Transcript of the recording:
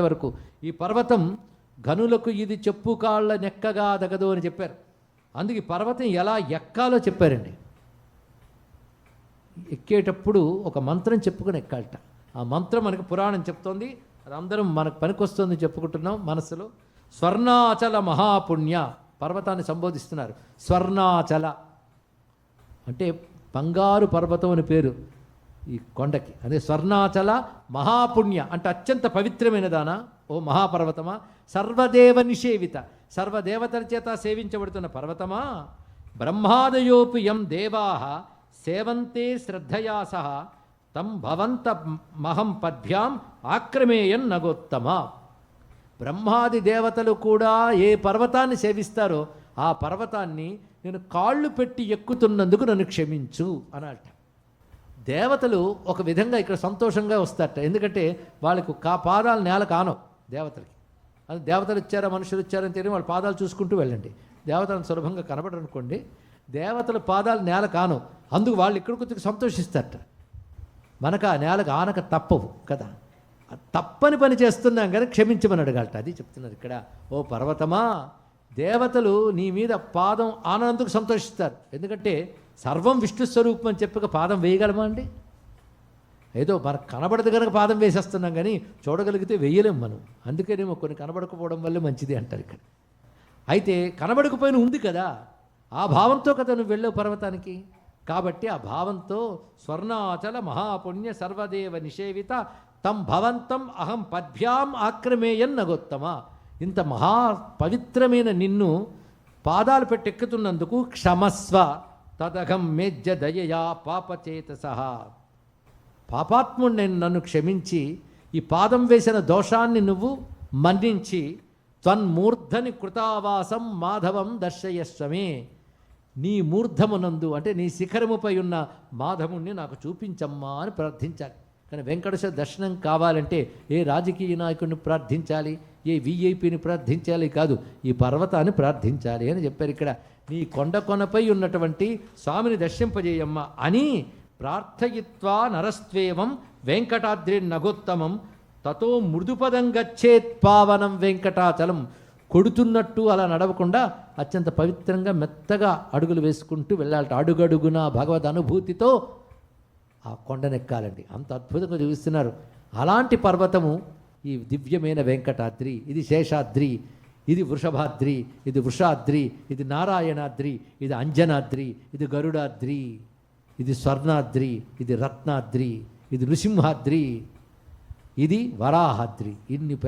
వరకు ఈ పర్వతం గనులకు ఇది చెప్పు కాళ్ళ నెక్కగా దగదు అని చెప్పారు. అందుకే పర్వతం ఎలా ఎక్కాలో చెప్పారండి. ఎక్కేటప్పుడు ఒక మంత్రం చెప్పుకొని ఎక్కాలట. ఆ మంత్రం మనకు పురాణం చెప్తోంది. అది అందరం మనకు పనికొస్తుంది చెప్పుకుంటున్నాం మనసులో. స్వర్ణాచల మహాపుణ్య పర్వతాన్ని సంబోధిస్తున్నారు. స్వర్ణాచల అంటే బంగారు పర్వతం అని పేరు. ఈ కొండకి. అదే స్వర్ణాచల మహాపుణ్య అంటే అత్యంత పవిత్రమైన దాన? ఓ మహాపర్వతమా? సర్వదేవ నిషేవిత. సర్వదేవతల చేత సేవించబడుతున్న పర్వతమా? బ్రహ్మాదయోపి యం దేవా సేవంతే శ్రద్ధయా సహ తం భవంత మహం పద్భ్యాం ఆక్రమేయన్ నగోత్తమ? బ్రహ్మాది దేవతలు కూడా ఏ పర్వతాన్ని సేవిస్తారో ఆ పర్వతాన్ని నేను కాళ్ళు పెట్టి ఎక్కుతున్నందుకు నన్ను క్షమించు అనాలట. దేవతలు ఒక విధంగా ఇక్కడ సంతోషంగా వస్తారట. ఎందుకంటే వాళ్ళకు కా పాదాలు నేల కానవు దేవతలకి. అది దేవతలు వచ్చారా మనుషులు వచ్చారని తెలియని వాళ్ళ పాదాలు చూసుకుంటూ వెళ్ళండి. దేవతలను సులభంగా కనబడరు అనుకోండి. దేవతల పాదాలు నేల కాను. అందుకు వాళ్ళు ఇక్కడ వచ్చి సంతోషిస్తారట. మనకు ఆ నేలకు ఆనక తప్పవు కదా. తప్పని పని చేస్తున్నాం కదా క్షమించమని అడగాలట. అది చెప్తున్నారు ఇక్కడ. ఓ పర్వతమా దేవతలు నీ మీద పాదం ఆనందుకు సంతోషిస్తారు. ఎందుకంటే సర్వం విష్ణు స్వరూపం అని చెప్పక పాదం వేయగలమా అండి? ఏదో మనకు కనబడదు కనుక పాదం వేసేస్తున్నాం కానీ చూడగలిగితే వేయలేం మనం. అందుకేనేమో కొన్ని కనబడకపోవడం వల్ల మంచిది అంటారు ఇక్కడ. అయితే కనబడకపోయిన ఉంది కదా ఆ భావంతో కదా నువ్వు వెళ్ళావు పర్వతానికి? కాబట్టి ఆ భావంతో స్వర్ణాచల మహాపుణ్య సర్వదేవ నిషేవిత తం భవంతం అహం పద్భ్యాం ఆక్రమేయన్ నగోత్తమ. ఇంత మహా పవిత్రమైన నిన్ను పాదాలు పెట్టెక్కుతున్నందుకు క్షమస్వ. తదహం మేజ్య దయయా పాపచేత సహా పాపాత్ముడు నేను నన్ను క్షమించి ఈ పాదం వేసిన దోషాన్ని నువ్వు మన్నించి త్వన్మూర్ధని కృతావాసం మాధవం దర్శయస్వమే. నీ మూర్ధమునందు అంటే నీ శిఖరముపై ఉన్న మాధవుణ్ణి నాకు చూపించమ్మా అని ప్రార్థించాలి. కానీ వెంకటేశ్వర దర్శనం కావాలంటే ఏ రాజకీయ నాయకుడిని ప్రార్థించాలి? ఏ విఐపిని ప్రార్థించాలి కాదు ఈ పర్వతాన్ని ప్రార్థించాలి అని చెప్పారు ఇక్కడ. నీ కొండ కొనపై ఉన్నటువంటి స్వామిని దర్శింపజేయమ్మ అని ప్రార్థయిత్వా నరస్వేవం వెంకటాద్రి నగోత్తమం తతో మృదుపదం గచ్చేత్ పావనం వెంకటాచలం కొడుతున్నట్టు అలా నడవకుండా అత్యంత పవిత్రంగా మెత్తగా అడుగులు వేసుకుంటూ వెళ్ళాలట. అడుగడుగున భగవద్ అనుభూతితో ఆ కొండనెక్కాలండి. అంత అద్భుతంగా చూపిస్తున్నారు. అలాంటి పర్వతము ఈ దివ్యమైన వెంకటాద్రి ఇది శేషాద్రి ఇది వృషభాద్రి ఇది వృషాద్రి ఇది నారాయణాద్రి ఇది అంజనాద్రి ఇది గరుడాద్రి ఇది స్వర్ణాద్రి ఇది రత్నాద్రి ఇది నృసింహాద్రి ఇది వరాహాద్రి. ఇన్ని పేర్లు